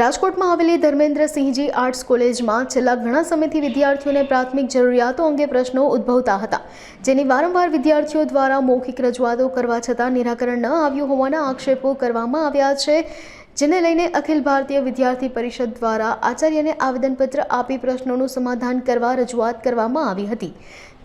રાજકોટમાં આવેલી ધર્મેન્દ્રસિંહજી આર્ટ્સ કોલેજમાં છેલ્લા ઘણા સમયથી વિદ્યાર્થીઓને પ્રાથમિક જરૂરિયાતો અંગે પ્રશ્નો ઉદ્ભવતા હતા, જેની વારંવાર વિદ્યાર્થીઓ દ્વારા મૌખિક રજૂઆતો કરવા છતાં નિરાકરણ ન આવ્યું હોવાના આક્ષેપો કરવામાં આવ્યા છે. જેને લઈને અખિલ ભારતીય વિદ્યાર્થી પરિષદ દ્વારા આચાર્યને આવેદનપત્ર આપી પ્રશ્નોનું સમાધાન કરવા રજૂઆત કરવામાં આવી હતી,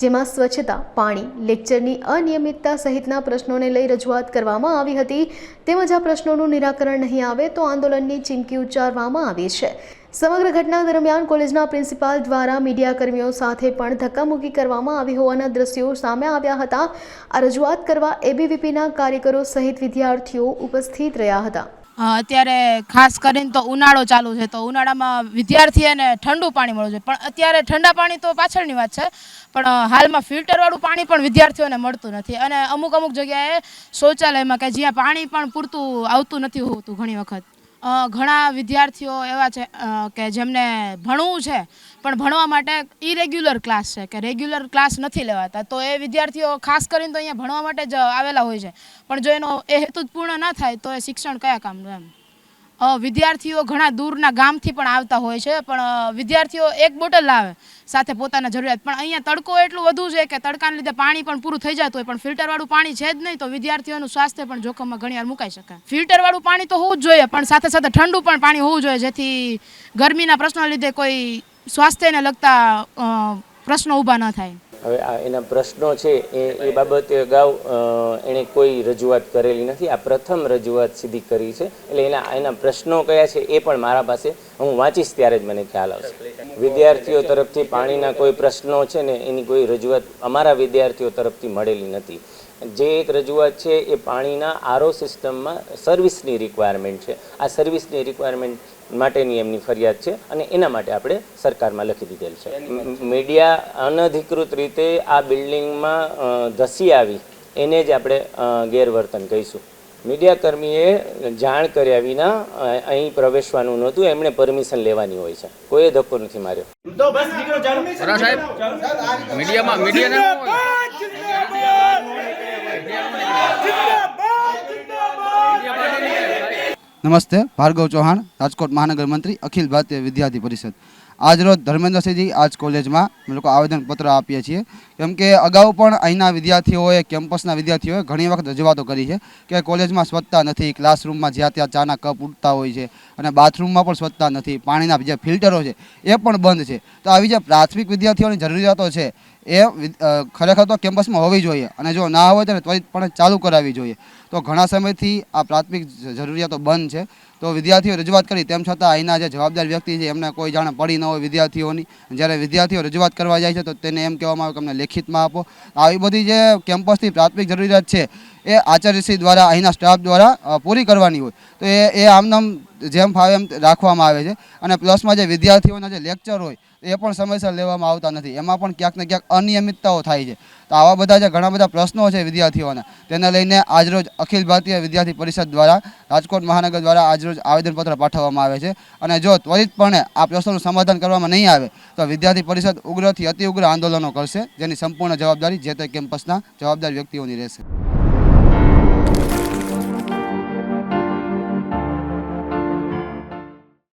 જેમાં સ્વચ્છતા, પાણી, લેક્ચરની અનિયમિતતા સહિતના પ્રશ્નોને લઈ રજૂઆત કરવામાં આવી હતી. તેમજ આ પ્રશ્નોનું નિરાકરણ નહીં આવે તો આંદોલનની ચીમકી ઉચ્ચારવામાં આવી છે. સમગ્ર ઘટના દરમિયાન કોલેજના પ્રિન્સિપાલ દ્વારા મીડિયાકર્મીઓ સાથે પણ ધક્કામુક્કી કરવામાં આવી હોવાના દ્રશ્યો સામે આવ્યા હતા. આ રજૂઆત કરવા એબીવીપીના કાર્યકરો સહિત વિદ્યાર્થીઓ ઉપસ્થિત રહ્યા હતા. અત્યારે ખાસ કરીને તો ઉનાળો ચાલુ છે, તો ઉનાળામાં વિદ્યાર્થીઓને ઠંડુ પાણી મળવું જોઈએ. પણ અત્યારે ઠંડા પાણી તો પાછળની વાત છે, પણ હાલમાં ફિલ્ટરવાળું પાણી પણ વિદ્યાર્થીઓને મળતું નથી. અને અમુક અમુક જગ્યાએ શૌચાલયમાં કે જ્યાં પાણી પણ પૂરતું આવતું નથી હોતું ઘણી વખત. ઘણા વિદ્યાર્થીઓ એવા છે કે જેમને ભણવું છે, પણ ભણવા માટે ઇરેગ્યુલર ક્લાસ છે, કે રેગ્યુલર ક્લાસ નથી લેવાતા. તો એ વિદ્યાર્થીઓ ખાસ કરીને તો અહીંયા ભણવા માટે જ આવેલા હોય છે. પણ જો એનો એ હેતુ પૂર્ણ ના થાય, તો એ શિક્ષણ કયા કામનું એમ? વિદ્યાર્થીઓ ઘણા દૂરના ગામથી પણ આવતા હોય છે, પણ વિદ્યાર્થીઓ એક બોટલ લાવે સાથે પોતાના જરૂરિયાત. પણ અહીંયા તડકો એટલું વધુ છે કે તડકાને લીધે પાણી પણ પૂરું થઈ જતું હોય, પણ ફિલ્ટરવાળું પાણી છે જ નહીં તો વિદ્યાર્થીઓનું સ્વાસ્થ્ય પણ જોખમમાં ઘણીવાર મુકાઈ શકે. ફિલ્ટરવાળું પાણી તો હોવું જ જોઈએ, પણ સાથે સાથે ઠંડુ પણ પાણી હોવું જોઈએ, જેથી ગરમીના પ્રશ્નો લીધે કોઈ સ્વાસ્થ્યને લગતા પ્રશ્નો ઊભા ન થાય. હવે આ એના પ્રશ્નો છે એ એ બાબતે અગાઉ એણે કોઈ રજૂઆત કરેલી નથી. આ પ્રથમ રજૂઆત સીધી કરી છે. એટલે એના એના પ્રશ્નો કયા છે એ પણ મારા પાસે, હું વાંચીશ ત્યારે જ મને ખ્યાલ આવશે. વિદ્યાર્થીઓ તરફથી પાણીના કોઈ પ્રશ્નો છે ને એની કોઈ રજૂઆત અમારા વિદ્યાર્થીઓ તરફથી મળેલી નથી. જે એક રજૂઆત છે એ પાણીના આરો સિસ્ટમમાં સર્વિસની રિક્વાયરમેન્ટ છે. આ સર્વિસની રિક્વાયરમેન્ટ માટેની એમની ફરિયાદ છે અને એના માટે આપણે સરકારમાં લખી દીધેલ છે. મીડિયા અનધિકૃત રીતે આ બિલ્ડિંગમાં ધસી આવી એને જ આપણે ગેરવર્તન કહીશું. મીડિયાકર્મીએ જાણ કર્યા વિના અહીં પ્રવેશવાનું નહોતું. એમણે પરમિશન લેવાની હોય છે. કોઈએ ધક્કો નથી માર્યો. સરા સાહેબ મીડિયામાં મીડિયાને નમસ્તે ભાર્ગવ ચૌહાણ રાજકોટ મહાનગર મંત્રી અખિલ ભારતીય વિદ્યાર્થી પરિષદ. આજરોજ ધર્મેન્દ્રસિંહજી આર્ટ્સ કોલેજમાં અમે લોકો આવેદનપત્ર આપીએ છીએ. કેમ કે અગાઉ પણ અહીંના વિદ્યાર્થીઓએ, કેમ્પસના વિદ્યાર્થીઓએ ઘણી વખત રજૂઆતો કરી છે કે કોલેજમાં સ્વચ્છતા નથી, ક્લાસરૂમમાં જ્યાં ત્યાં ચાના કપ ઉડતા હોય છે અને બાથરૂમમાં પણ સ્વચ્છતા નથી, પાણીના જે ફિલ્ટરો છે એ પણ બંધ છે. તો આવી જે પ્રાથમિક વિદ્યાર્થીઓની જરૂરિયાતો છે એ ખરેખર તો કેમ્પસમાં હોવી જોઈએ. અને જો ના હોય તો ત્વરિતપણે ચાલુ કરાવવી જોઈએ. તો ઘણા સમયથી આ પ્રાથમિક જરૂરિયાતો બંધ છે. તો વિદ્યાર્થીઓ રજૂઆત કરી. તેમ છતાં અહીંના જે જવાબદાર વ્યક્તિ છે, એમને કોઈ જાણે પડી ન હોય વિદ્યાર્થીઓની. જ્યારે વિદ્યાર્થીઓ રજૂઆત કરવા જાય છે, તો તેને એમ કહેવામાં આવે કે અમને લેખિતમાં આપો. આવી બધી જે કેમ્પસની પ્રાથમિક જરૂરિયાત છે, એ આચાર્યશ્રી દ્વારા અહીંના સ્ટાફ દ્વારા પૂરી કરવાની હોય. તો એ એ આમનામ જેમ ફાવે એમ રાખવામાં આવે છે. અને પ્લસમાં જે વિદ્યાર્થીઓના જે લેક્ચર હોય, એ પણ સમયસર લેવામાં આવતા નથી. એમાં પણ ક્યાંક ને ક્યાંક અનિયમિતતાઓ થાય છે. તો આવા બધા જે ઘણા બધા પ્રશ્નો છે વિદ્યાર્થીઓના, તેને લઈને આજરોજ અખિલ ભારતીય વિદ્યાર્થી પરિષદ દ્વારા, રાજકોટ મહાનગર દ્વારા આજરોજ આવેદનપત્ર પાઠવવામાં આવે છે. અને જો ત્વરિતપણે આ પ્રશ્નોનું સમાધાન કરવામાં નહીં આવે, તો વિદ્યાર્થી પરિષદ ઉગ્રથી અતિ ઉગ્ર આંદોલનો કરશે, જેની સંપૂર્ણ જવાબદારી જે તે કેમ્પસના જવાબદાર વ્યક્તિઓની રહેશે.